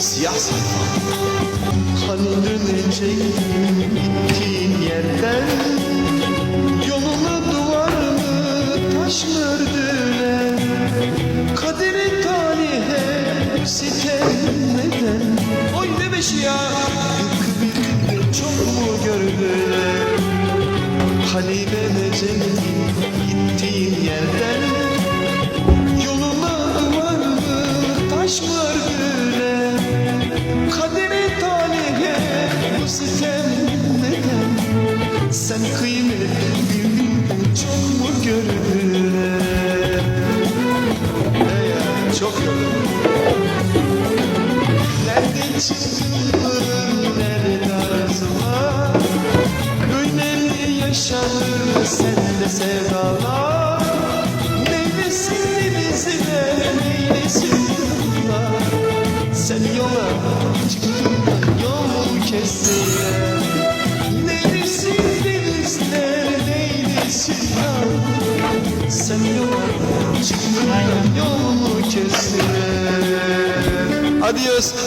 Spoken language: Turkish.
Siyah sayfa. Hani dönecektim gittiğin yerden Yoluna duvar mı taş mı ördüler Kaderi talihe sitem neden Oy ne beşi ya günde çok mu gördüler Hani dönecektim gittiğin yerden Sen kıymet bildin çok mu gördüler Ne ya çok gördüm Nerede çıktın nerede arzular Böyle yaşanır sende sevdalar. Neylesin denizine neylesin yıllar Sen yola çıktın yol kestiler Sen yola çıktın da yol kestiler Adios